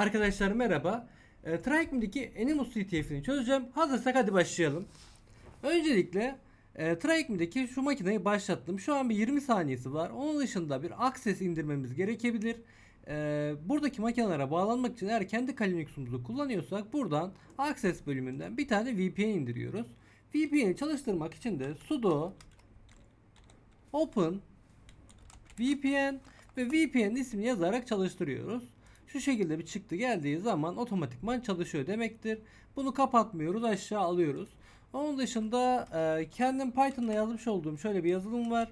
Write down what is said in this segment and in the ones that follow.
Arkadaşlar merhaba. E, TryECM'deki Animus CTF'ini çözeceğim. Hazırsak hadi başlayalım. Öncelikle e, TryECM'deki şu makineyi başlattım. Şu an bir 20 saniyesi var. Onun dışında bir Access indirmemiz gerekebilir. E, buradaki makinelere bağlanmak için eğer kendi Kali kullanıyorsak buradan Access bölümünden bir tane VPN indiriyoruz. VPN'i çalıştırmak için de sudo open VPN ve VPN ismini yazarak çalıştırıyoruz. Şu şekilde bir çıktı geldiği zaman otomatikman çalışıyor demektir. Bunu kapatmıyoruz aşağı alıyoruz. Onun dışında e, kendim Python'da yazmış olduğum şöyle bir yazılım var.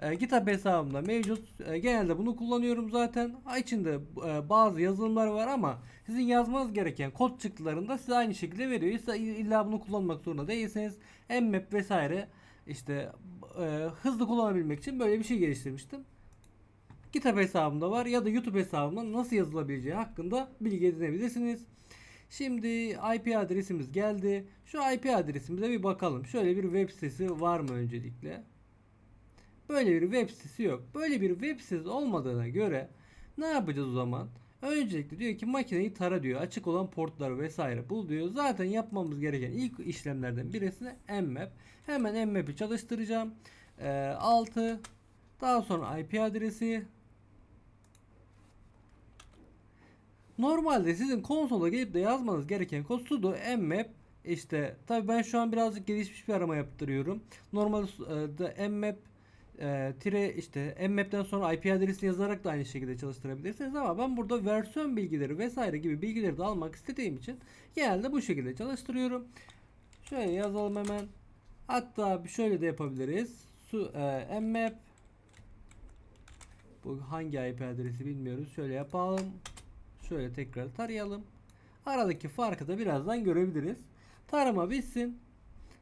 E, GitHub hesabımda mevcut. E, genelde bunu kullanıyorum zaten. İçinde e, bazı yazılımlar var ama sizin yazmanız gereken kod çıktılarında size aynı şekilde veriyor. İlla, illa bunu kullanmak zorunda değilseniz mmap vesaire işte e, hızlı kullanabilmek için böyle bir şey geliştirmiştim. GitHub hesabımda var ya da YouTube hesabımda nasıl yazılabileceği hakkında bilgi edinebilirsiniz. Şimdi IP adresimiz geldi. Şu IP adresimize bir bakalım. Şöyle bir web sitesi var mı öncelikle? Böyle bir web sitesi yok. Böyle bir web sitesi olmadığına göre ne yapacağız o zaman? Öncelikle diyor ki makineyi tara diyor. Açık olan portları vesaire bul diyor. Zaten yapmamız gereken ilk işlemlerden birisi mmap. Hemen mmap'i çalıştıracağım. Ee, 6 daha sonra IP adresi Normalde sizin konsola gelip de yazmanız gereken kod sudo mmap işte tabi ben şu an birazcık gelişmiş bir arama yaptırıyorum. Normal e, mmap e, tire işte mmap'ten sonra IP adresini yazarak da aynı şekilde çalıştırabilirsiniz ama ben burada versiyon bilgileri vesaire gibi bilgileri de almak istediğim için genelde bu şekilde çalıştırıyorum. Şöyle yazalım hemen. Hatta şöyle de yapabiliriz. Su e, mmap bu hangi IP adresi bilmiyoruz. Şöyle yapalım. Şöyle tekrar tarayalım. Aradaki farkı da birazdan görebiliriz. Tarama bitsin.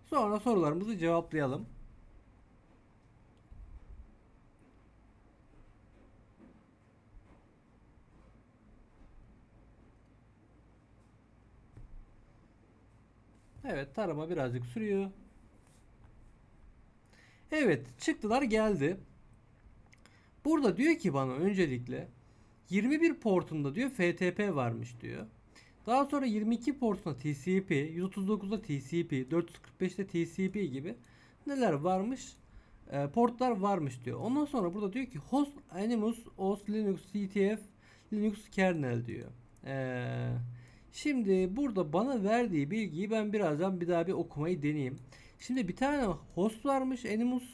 Sonra sorularımızı cevaplayalım. Evet tarama birazcık sürüyor. Evet çıktılar geldi. Burada diyor ki bana öncelikle 21 portunda diyor FTP varmış diyor. Daha sonra 22 portunda TCP, 139'da TCP, 445'te TCP gibi neler varmış? E, portlar varmış diyor. Ondan sonra burada diyor ki host animus os linux ctf linux kernel diyor. E, şimdi burada bana verdiği bilgiyi ben birazdan bir daha bir okumayı deneyeyim. Şimdi bir tane host varmış animus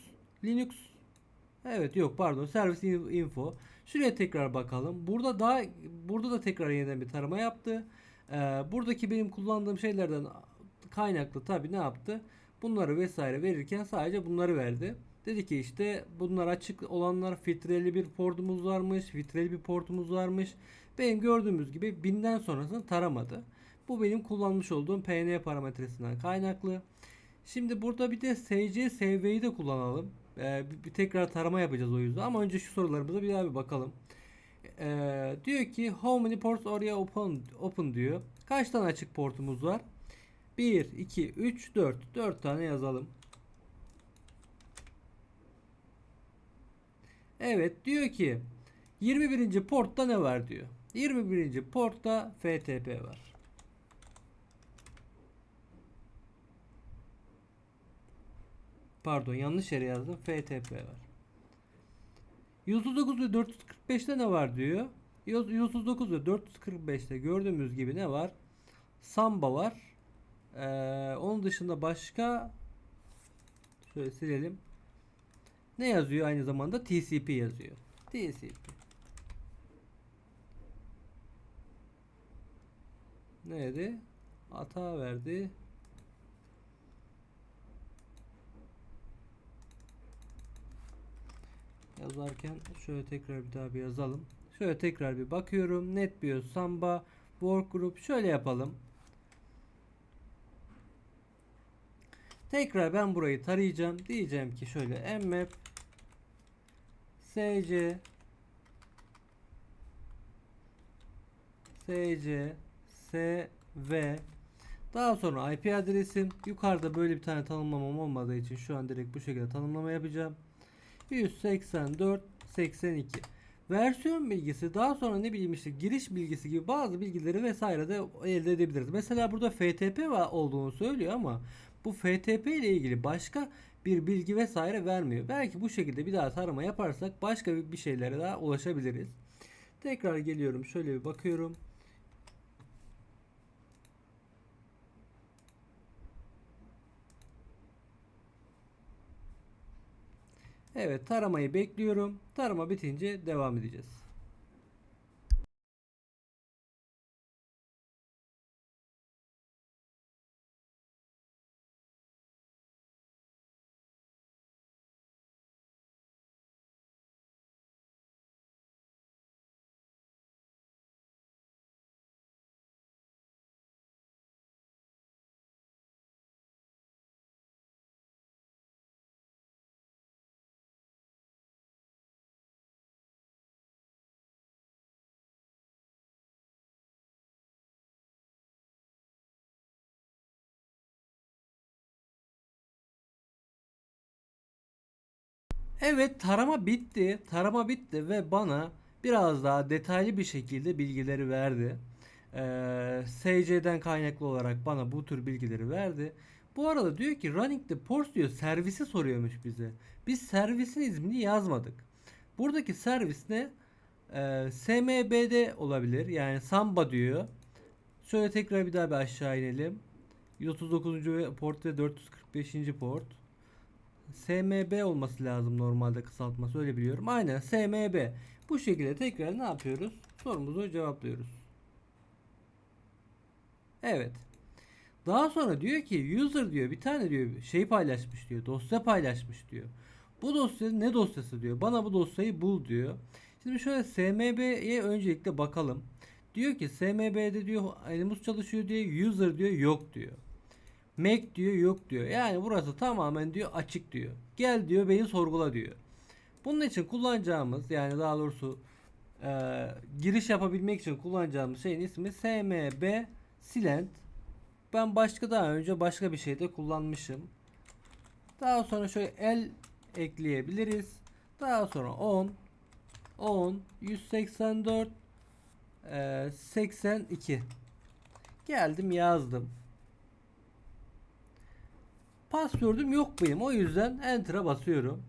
linux Evet yok pardon servis info. Şuraya tekrar bakalım. Burada daha burada da tekrar yeniden bir tarama yaptı. Ee, buradaki benim kullandığım şeylerden kaynaklı tabi ne yaptı? Bunları vesaire verirken sadece bunları verdi. Dedi ki işte bunlar açık olanlar filtreli bir portumuz varmış. Filtreli bir portumuz varmış. Benim gördüğümüz gibi binden sonrasını taramadı. Bu benim kullanmış olduğum PN parametresinden kaynaklı. Şimdi burada bir de SC SV'yi de kullanalım. Ee, bir, tekrar tarama yapacağız o yüzden ama önce şu sorularımıza bir daha bir bakalım. Ee, diyor ki how many ports are you open, open diyor. Kaç tane açık portumuz var? 1, 2, 3, 4. 4 tane yazalım. Evet diyor ki 21. portta ne var diyor. 21. portta FTP var. Pardon yanlış yere yazdım. FTP var. 139 ve 445'te ne var diyor. 139 ve 445'te gördüğümüz gibi ne var? Samba var. Ee, onun dışında başka şöyle silelim. Ne yazıyor aynı zamanda? TCP yazıyor. TCP. Neydi? Hata verdi. Yazarken şöyle tekrar bir daha bir yazalım. Şöyle tekrar bir bakıyorum. NetBIOS, Samba, Workgroup şöyle yapalım. Tekrar ben burayı tarayacağım. Diyeceğim ki şöyle mmap sc sc sv daha sonra IP adresim yukarıda böyle bir tane tanımlamam olmadığı için şu an direkt bu şekilde tanımlama yapacağım. 184 82. versiyon bilgisi daha sonra ne bileyim işte giriş bilgisi gibi bazı bilgileri vesaire de elde edebiliriz. Mesela burada FTP olduğunu söylüyor ama bu FTP ile ilgili başka bir bilgi vesaire vermiyor. Belki bu şekilde bir daha tarama yaparsak başka bir şeylere daha ulaşabiliriz. Tekrar geliyorum şöyle bir bakıyorum. Evet taramayı bekliyorum. Tarama bitince devam edeceğiz. Evet tarama bitti. Tarama bitti ve bana biraz daha detaylı bir şekilde bilgileri verdi. Ee, SC'den kaynaklı olarak bana bu tür bilgileri verdi. Bu arada diyor ki running the ports diyor servisi soruyormuş bize. Biz servisin ismini yazmadık. Buradaki servis ne? Ee, SMB'de olabilir. Yani Samba diyor. Şöyle tekrar bir daha bir aşağı inelim. 139. ve port ve 445. port. SMB olması lazım normalde kısaltması öyle biliyorum. Aynen SMB. Bu şekilde tekrar ne yapıyoruz? Sorumuzu cevaplıyoruz. Evet. Daha sonra diyor ki user diyor bir tane diyor şey paylaşmış diyor. Dosya paylaşmış diyor. Bu dosya ne dosyası diyor. Bana bu dosyayı bul diyor. Şimdi şöyle SMB'ye öncelikle bakalım. Diyor ki SMB'de diyor Animus çalışıyor diye user diyor yok diyor. Mac diyor yok diyor. Yani burası tamamen diyor açık diyor. Gel diyor beni sorgula diyor. Bunun için kullanacağımız yani daha doğrusu e, giriş yapabilmek için kullanacağımız şeyin ismi smb silent. Ben başka daha önce başka bir şeyde kullanmışım. Daha sonra şöyle el ekleyebiliriz. Daha sonra 10 10 184 e, 82 geldim yazdım. Password'um yok benim. O yüzden Enter'a basıyorum.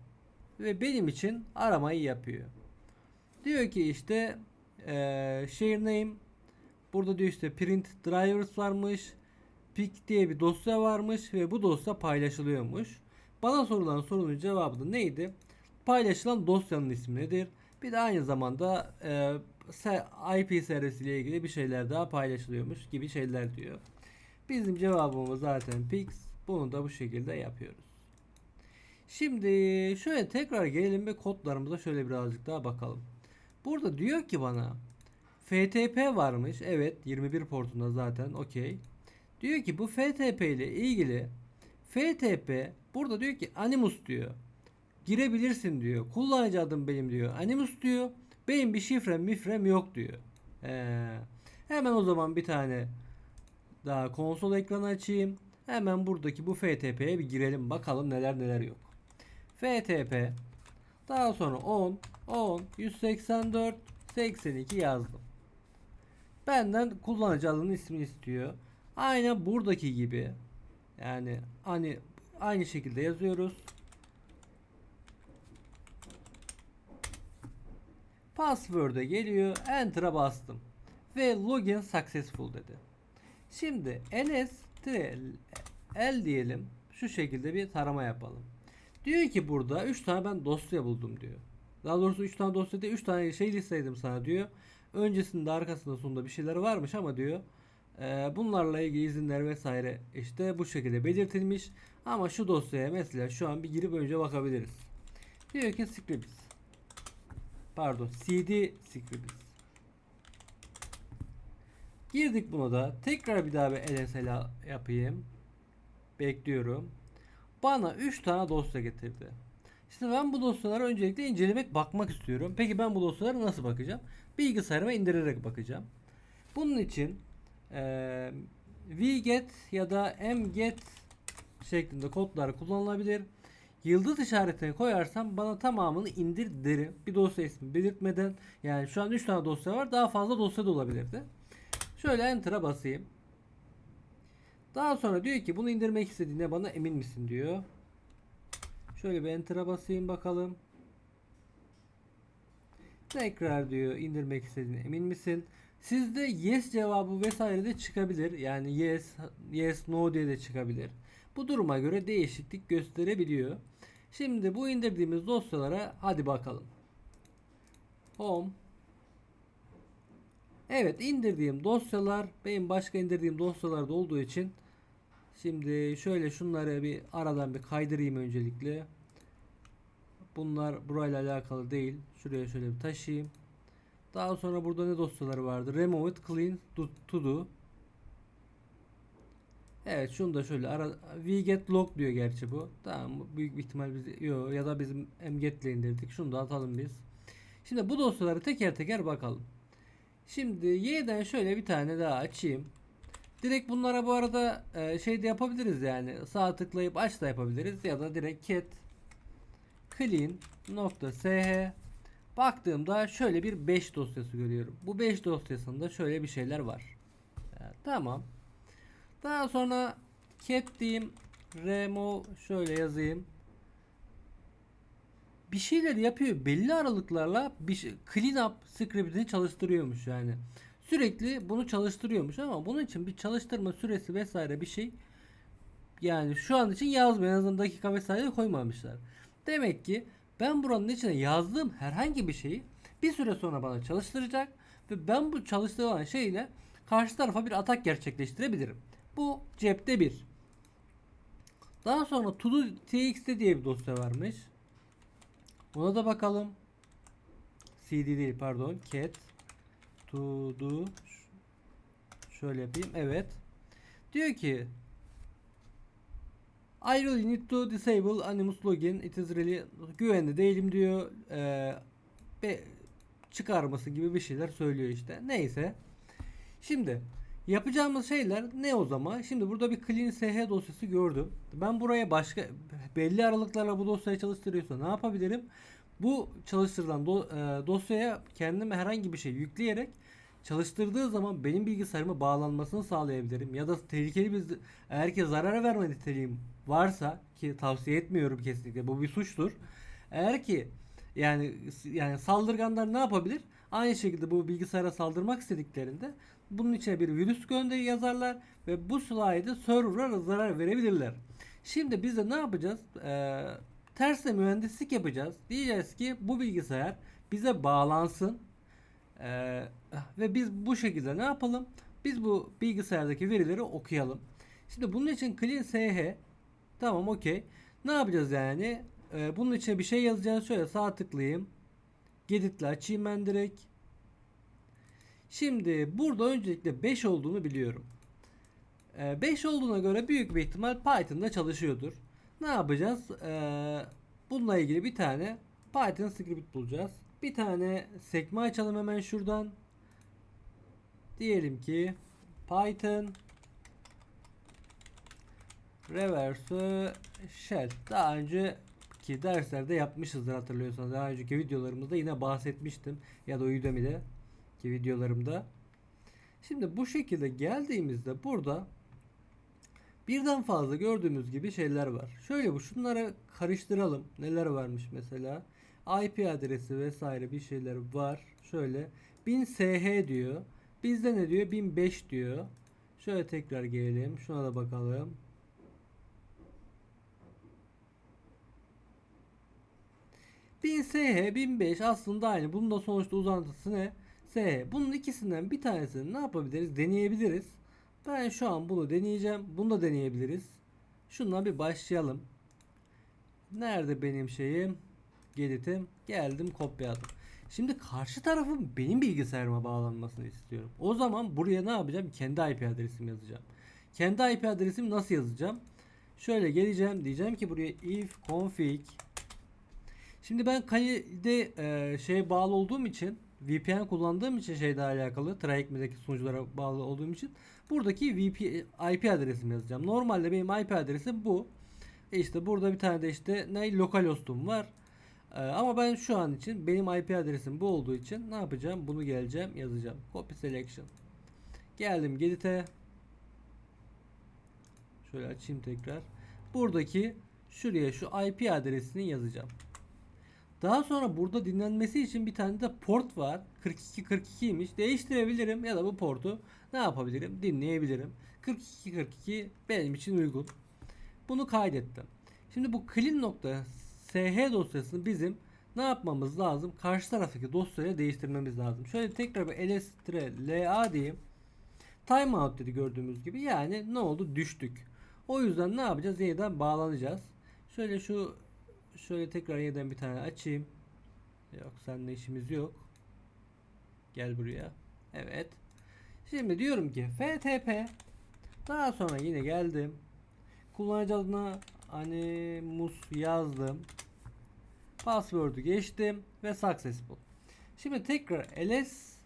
Ve benim için aramayı yapıyor. Diyor ki işte ee, share name burada diyor işte print drivers varmış. Pick diye bir dosya varmış ve bu dosya paylaşılıyormuş. Bana sorulan sorunun cevabı da neydi? Paylaşılan dosyanın ismi nedir? Bir de aynı zamanda e, IP servisi ile ilgili bir şeyler daha paylaşılıyormuş gibi şeyler diyor. Bizim cevabımız zaten Pix. Bunu da bu şekilde yapıyoruz. Şimdi şöyle tekrar gelelim ve kodlarımıza şöyle birazcık daha bakalım. Burada diyor ki bana FTP varmış. Evet 21 portunda zaten okey. Diyor ki bu FTP ile ilgili FTP burada diyor ki Animus diyor. Girebilirsin diyor. Kullanıcı adım benim diyor. Animus diyor. Benim bir şifrem mifrem yok diyor. Ee, hemen o zaman bir tane daha konsol ekranı açayım. Hemen buradaki bu FTP'ye bir girelim bakalım neler neler yok. FTP daha sonra 10 10 184 82 yazdım. Benden kullanıcı adının ismini istiyor. Aynen buradaki gibi. Yani hani aynı şekilde yazıyoruz. Password'e geliyor. Enter'a bastım. Ve login successful dedi. Şimdi ls el diyelim. Şu şekilde bir tarama yapalım. Diyor ki burada 3 tane ben dosya buldum diyor. Daha doğrusu 3 tane dosyada 3 tane şey listeledim sana diyor. Öncesinde arkasında sonunda bir şeyler varmış ama diyor e, bunlarla ilgili izinler vesaire işte bu şekilde belirtilmiş. Ama şu dosyaya mesela şu an bir girip önce bakabiliriz. Diyor ki scripts. Pardon cd scripts. Girdik buna da. Tekrar bir daha bir LSL yapayım. Bekliyorum. Bana 3 tane dosya getirdi. İşte ben bu dosyaları öncelikle incelemek, bakmak istiyorum. Peki ben bu dosyalara nasıl bakacağım? Bilgisayarıma indirerek bakacağım. Bunun için e, vget ya da mget şeklinde kodlar kullanılabilir. yıldız işaretini koyarsam bana tamamını indir derim. Bir dosya ismi belirtmeden yani şu an 3 tane dosya var. Daha fazla dosya da olabilirdi. Şöyle enter'a basayım. Daha sonra diyor ki bunu indirmek istediğine bana emin misin diyor. Şöyle bir enter'a basayım bakalım. Tekrar diyor indirmek istediğine emin misin? Sizde yes cevabı vesaire de çıkabilir. Yani yes, yes, no diye de çıkabilir. Bu duruma göre değişiklik gösterebiliyor. Şimdi bu indirdiğimiz dosyalara hadi bakalım. Home. Evet indirdiğim dosyalar benim başka indirdiğim dosyalarda olduğu için şimdi şöyle şunları bir aradan bir kaydırayım öncelikle. Bunlar burayla alakalı değil. Şuraya şöyle bir taşıyayım. Daha sonra burada ne dosyaları vardı? Remove it, clean, do, to do. Evet şunu da şöyle ara wget log diyor gerçi bu. Tamam büyük bir ihtimal biz yo, ya da bizim mget ile indirdik. Şunu da atalım biz. Şimdi bu dosyaları teker teker bakalım. Şimdi y'den şöyle bir tane daha açayım. Direkt bunlara bu arada e, şey de yapabiliriz yani. Sağ tıklayıp aç da yapabiliriz ya da direkt cat clean sh baktığımda şöyle bir 5 dosyası görüyorum. Bu 5 dosyasında şöyle bir şeyler var. Tamam. Daha sonra cat diyeyim remove şöyle yazayım. Bir şeyler yapıyor. Belli aralıklarla bir şey, clean up scriptini çalıştırıyormuş yani. Sürekli bunu çalıştırıyormuş ama bunun için bir çalıştırma süresi vesaire bir şey yani şu an için yazmıyor. En azından dakika vesaire koymamışlar. Demek ki ben buranın içine yazdığım herhangi bir şeyi bir süre sonra bana çalıştıracak ve ben bu çalıştırılan şeyle karşı tarafa bir atak gerçekleştirebilirim. Bu cepte bir. Daha sonra to txt diye bir dosya varmış. Ona da bakalım. cd değil pardon. cat to do şöyle yapayım. Evet. Diyor ki I really need to disable Animus login. It is really güvenli değilim diyor. Ee, çıkarması gibi bir şeyler söylüyor işte. Neyse. Şimdi yapacağımız şeyler ne o zaman? Şimdi burada bir clean sh dosyası gördüm. Ben buraya başka belli aralıklarla bu dosyayı çalıştırıyorsa ne yapabilirim? Bu çalıştırılan do, e, dosyaya kendime herhangi bir şey yükleyerek çalıştırdığı zaman benim bilgisayarıma bağlanmasını sağlayabilirim. Ya da tehlikeli bir eğer ki zarara verme niteliğim varsa ki tavsiye etmiyorum kesinlikle bu bir suçtur. Eğer ki yani yani saldırganlar ne yapabilir? Aynı şekilde bu bilgisayara saldırmak istediklerinde bunun içine bir virüs gönderi yazarlar ve bu sayede server'a zarar verebilirler. Şimdi biz de ne yapacağız? Ee, tersle mühendislik yapacağız. Diyeceğiz ki bu bilgisayar bize bağlansın. Ee, ve biz bu şekilde ne yapalım? Biz bu bilgisayardaki verileri okuyalım. Şimdi bunun için clean sh tamam okey. Ne yapacağız yani? Ee, bunun içine bir şey yazacağız. Şöyle sağ tıklayayım. Gedit'le açayım ben direkt. Şimdi burada öncelikle 5 olduğunu biliyorum. 5 ee, olduğuna göre büyük bir ihtimal Python'da çalışıyordur. Ne yapacağız? Ee, bununla ilgili bir tane Python script bulacağız. Bir tane sekme açalım hemen şuradan. Diyelim ki Python reverse shell. Daha önceki derslerde yapmışızdır hatırlıyorsanız. Daha önceki videolarımızda yine bahsetmiştim. Ya da Udemy'de ki videolarımda. Şimdi bu şekilde geldiğimizde burada birden fazla gördüğümüz gibi şeyler var. Şöyle bu şunlara karıştıralım. Neler varmış mesela. IP adresi vesaire bir şeyler var. Şöyle 1000 SH diyor. Bizde ne diyor? 1005 diyor. Şöyle tekrar gelelim. Şuna da bakalım. SH 1005 aslında aynı. Bunun da sonuçta uzantısı ne? SH. Bunun ikisinden bir tanesini ne yapabiliriz? Deneyebiliriz. Ben şu an bunu deneyeceğim. Bunu da deneyebiliriz. Şundan bir başlayalım. Nerede benim şeyim? Gedit'im. Geldim kopyaladım. Şimdi karşı tarafın benim bilgisayarıma bağlanmasını istiyorum. O zaman buraya ne yapacağım? Kendi IP adresimi yazacağım. Kendi IP adresimi nasıl yazacağım? Şöyle geleceğim. Diyeceğim ki buraya if config Şimdi ben Kali'de e, şeye bağlı olduğum için VPN kullandığım için şeyle alakalı TryECME'deki sunuculara bağlı olduğum için buradaki VP, IP adresimi yazacağım. Normalde benim IP adresim bu. E işte burada bir tane de işte ne localhost'um var. Ee, ama ben şu an için benim IP adresim bu olduğu için ne yapacağım? Bunu geleceğim yazacağım. Copy selection. Geldim Gedit'e. Şöyle açayım tekrar. Buradaki şuraya şu IP adresini yazacağım. Daha sonra burada dinlenmesi için bir tane de port var. 4242'ymiş. Değiştirebilirim ya da bu portu ne yapabilirim? Dinleyebilirim. 4242 benim için uygun. Bunu kaydettim. Şimdi bu clean.sh dosyasını bizim ne yapmamız lazım? Karşı taraftaki dosyaya değiştirmemiz lazım. Şöyle tekrar bir ls-la diyeyim. Timeout dedi gördüğümüz gibi. Yani ne oldu? Düştük. O yüzden ne yapacağız? Yeniden bağlanacağız. Şöyle şu şöyle tekrar yeniden bir tane açayım. Yok seninle işimiz yok. Gel buraya. Evet. Şimdi diyorum ki FTP daha sonra yine geldim. Kullanıcı adına Animus yazdım. Password'u geçtim ve successful. Şimdi tekrar ls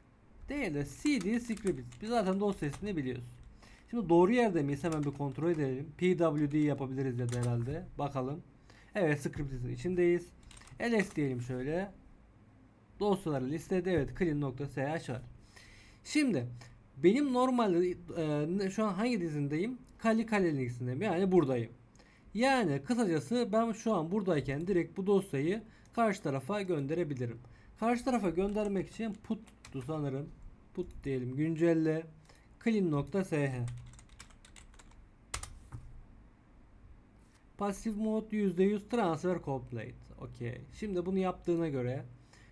değil de cd script. Biz zaten dosyasını biliyoruz. Şimdi doğru yerde miyiz? Hemen bir kontrol edelim. pwd yapabiliriz ya da herhalde. Bakalım. Evet script'in içindeyiz. ls diyelim şöyle. Dosyaları listede evet clean.sh var. Şimdi benim normalde e, şu an hangi dizindeyim? Kali Kali Linux'indeyim. Yani buradayım. Yani kısacası ben şu an buradayken direkt bu dosyayı karşı tarafa gönderebilirim. Karşı tarafa göndermek için put'tu sanırım. Put diyelim güncelle clean.sh Pasif mod %100 transfer complete. Okey. Şimdi bunu yaptığına göre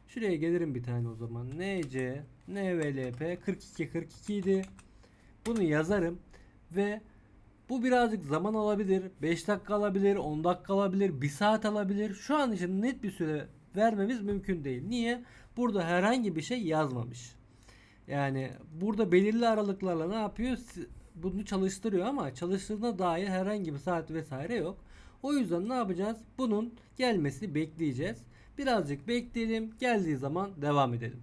şuraya gelirim bir tane o zaman. nc nvlp 4242 idi. Bunu yazarım ve bu birazcık zaman alabilir. 5 dakika alabilir, 10 dakika alabilir, 1 saat alabilir. Şu an için net bir süre vermemiz mümkün değil. Niye? Burada herhangi bir şey yazmamış. Yani burada belirli aralıklarla ne yapıyor? Bunu çalıştırıyor ama çalıştığına dair herhangi bir saat vesaire yok. O yüzden ne yapacağız? Bunun gelmesini bekleyeceğiz. Birazcık bekleyelim. Geldiği zaman devam edelim.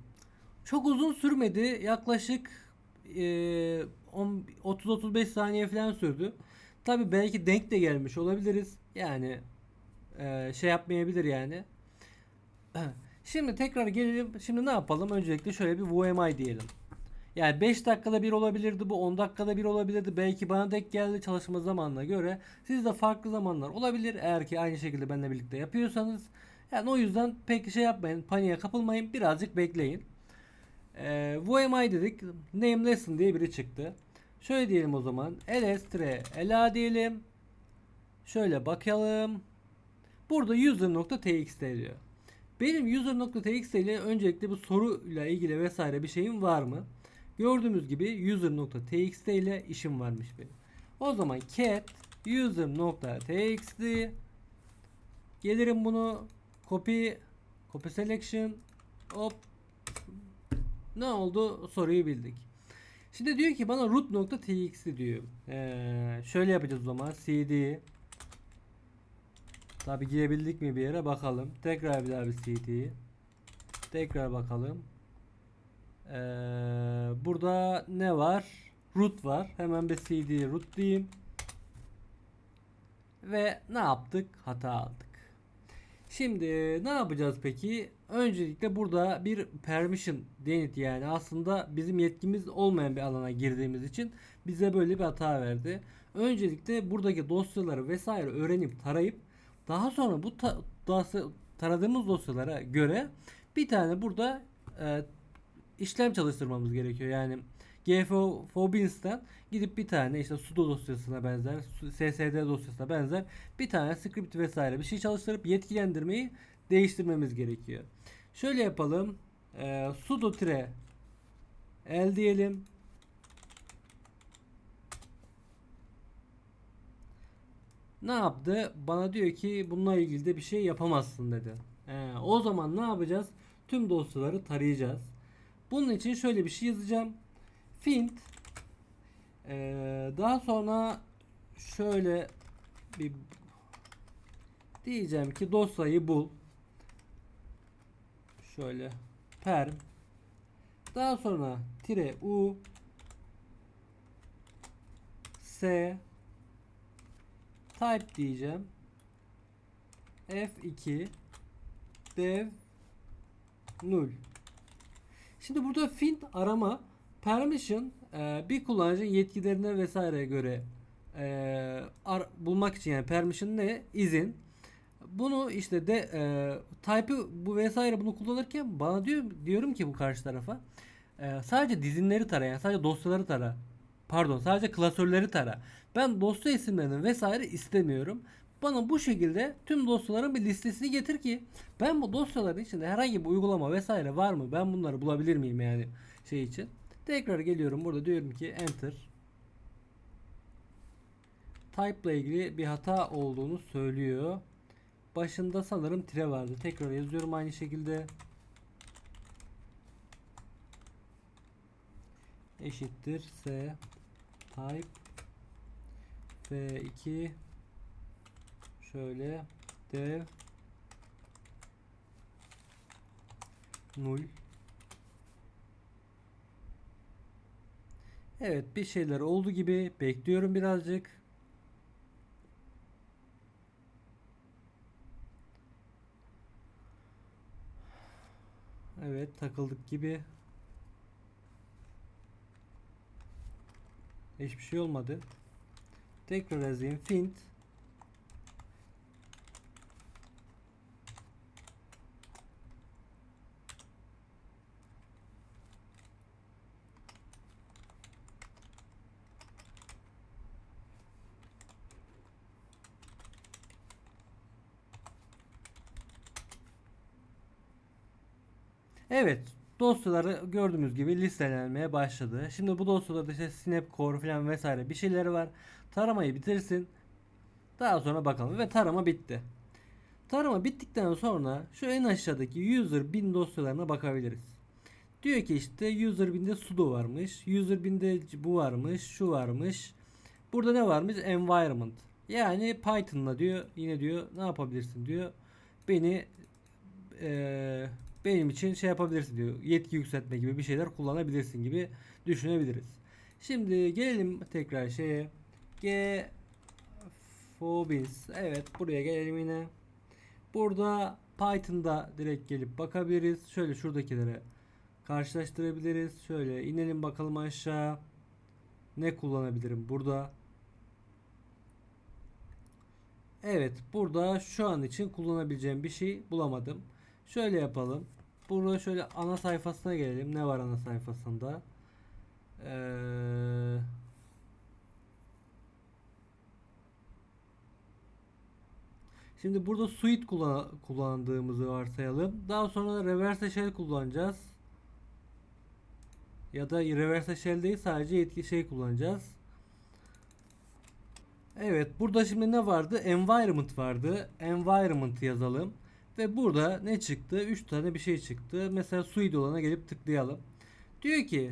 Çok uzun sürmedi. Yaklaşık e, 30-35 saniye falan sürdü. Tabi belki denk de gelmiş olabiliriz. Yani e, şey yapmayabilir yani. Şimdi tekrar gelelim. Şimdi ne yapalım? Öncelikle şöyle bir VMI diyelim. Yani 5 dakikada bir olabilirdi bu 10 dakikada bir olabilirdi. Belki bana denk geldi çalışma zamanına göre. Sizde farklı zamanlar olabilir. Eğer ki aynı şekilde benimle birlikte yapıyorsanız. Yani o yüzden pek şey yapmayın. Paniğe kapılmayın. Birazcık bekleyin. Ee, VMI dedik. Name lesson diye biri çıktı. Şöyle diyelim o zaman. ls-la diyelim. Şöyle bakalım. Burada user.txt diyor. Benim user.txt ile öncelikle bu soruyla ilgili vesaire bir şeyim var mı? Gördüğünüz gibi user.txt ile işim varmış benim. O zaman cat user.txt gelirim bunu copy copy selection hop ne oldu soruyu bildik. Şimdi diyor ki bana root.txt diyor. Ee, şöyle yapacağız o zaman cd Tabi girebildik mi bir yere bakalım. Tekrar bir daha bir cd Tekrar bakalım. Ee, burada ne var? Root var. Hemen bir cd root diyeyim. Ve ne yaptık? Hata aldık. Şimdi ne yapacağız peki? Öncelikle burada bir permission denit yani aslında bizim yetkimiz olmayan bir alana girdiğimiz için bize böyle bir hata verdi. Öncelikle buradaki dosyaları vesaire öğrenip tarayıp daha sonra bu ta dosya, taradığımız dosyalara göre bir tane burada e, işlem çalıştırmamız gerekiyor. Yani GFO Fobins'ten gidip bir tane işte sudo dosyasına benzer, SSD dosyasına benzer bir tane script vesaire bir şey çalıştırıp yetkilendirmeyi değiştirmemiz gerekiyor. Şöyle yapalım. E, sudo tire el diyelim. Ne yaptı? Bana diyor ki bununla ilgili de bir şey yapamazsın dedi. E, o zaman ne yapacağız? Tüm dosyaları tarayacağız. Bunun için şöyle bir şey yazacağım. Fint ee, daha sonra şöyle bir diyeceğim ki dosyayı bul. Şöyle perm daha sonra tire u s type diyeceğim. F2 dev null. Şimdi burada find arama permission e, bir kullanıcının yetkilerine vesaireye göre e, ar- bulmak için yani permission ne? izin. Bunu işte de e, type'ı bu vesaire bunu kullanırken bana diyor diyorum ki bu karşı tarafa e, sadece dizinleri tara yani sadece dosyaları tara. Pardon sadece klasörleri tara. Ben dosya isimlerini vesaire istemiyorum. Bana bu şekilde tüm dosyaların bir listesini getir ki ben bu dosyaların içinde herhangi bir uygulama vesaire var mı? Ben bunları bulabilir miyim yani şey için. Tekrar geliyorum burada diyorum ki enter. Type ile ilgili bir hata olduğunu söylüyor. Başında sanırım tire vardı. Tekrar yazıyorum aynı şekilde. Eşittir s type f2 şöyle dev null Evet bir şeyler oldu gibi bekliyorum birazcık. Evet takıldık gibi. Hiçbir şey olmadı. Tekrar yazayım. Find Evet, dosyaları gördüğümüz gibi listelenmeye başladı. Şimdi bu dosyalarda işte Snap Core falan vesaire bir şeyleri var. Taramayı bitirsin. Daha sonra bakalım ve tarama bitti. Tarama bittikten sonra şu en aşağıdaki user bin dosyalarına bakabiliriz. Diyor ki işte user binde sudo varmış. User binde bu varmış, şu varmış. Burada ne varmış? Environment. Yani Python'la diyor yine diyor ne yapabilirsin diyor. Beni eee benim için şey yapabilirsin diyor. Yetki yükseltme gibi bir şeyler kullanabilirsin gibi düşünebiliriz. Şimdi gelelim tekrar şeye. G Phobis. Evet buraya gelelim yine. Burada Python'da direkt gelip bakabiliriz. Şöyle şuradakilere karşılaştırabiliriz. Şöyle inelim bakalım aşağı. Ne kullanabilirim burada? Evet burada şu an için kullanabileceğim bir şey bulamadım. Şöyle yapalım. Burada şöyle ana sayfasına gelelim. Ne var ana sayfasında? Ee, Şimdi burada suite kullan kullandığımızı varsayalım. Daha sonra reverse shell kullanacağız. Ya da reverse shell değil sadece yetki şey kullanacağız. Evet burada şimdi ne vardı? Environment vardı. Environment yazalım. Ve burada ne çıktı? 3 tane bir şey çıktı. Mesela sudo olana gelip tıklayalım. Diyor ki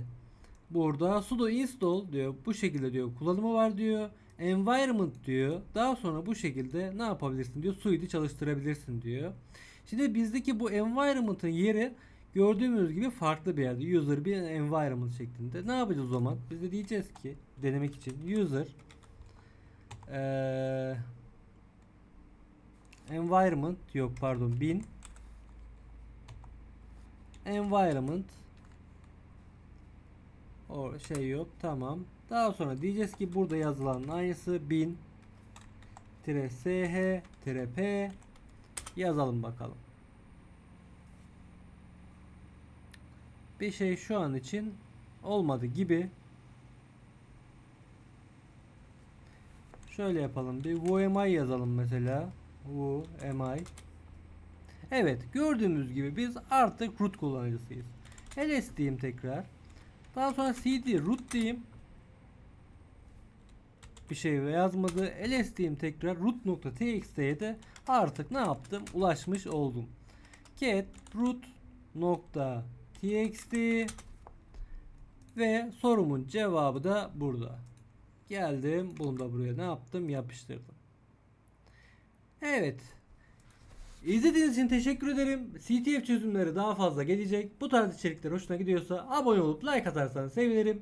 burada sudo install diyor. Bu şekilde diyor. Kullanımı var diyor. Environment diyor. Daha sonra bu şekilde ne yapabilirsin diyor. sudo çalıştırabilirsin diyor. Şimdi bizdeki bu environment'ın yeri gördüğümüz gibi farklı bir yerde. User bir environment şeklinde. Ne yapacağız o zaman? Biz de diyeceğiz ki denemek için user eee environment yok pardon bin. Environment. O şey yok tamam. Daha sonra diyeceğiz ki burada yazılan aynısı bin. Tire sh tire p. Yazalım bakalım. Bir şey şu an için olmadı gibi. Şöyle yapalım. Bir wmi yazalım mesela U, MI. Evet gördüğümüz gibi biz artık root kullanıcısıyız. ls diyeyim tekrar. Daha sonra cd root diyeyim. Bir şey yazmadı. ls diyeyim tekrar root.txt'ye de artık ne yaptım? Ulaşmış oldum. get root nokta txt ve sorumun cevabı da burada. Geldim. Bunu da buraya ne yaptım? Yapıştırdım. Evet. İzlediğiniz için teşekkür ederim. CTF çözümleri daha fazla gelecek. Bu tarz içerikler hoşuna gidiyorsa abone olup like atarsanız sevinirim.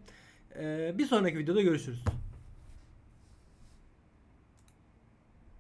Ee, bir sonraki videoda görüşürüz.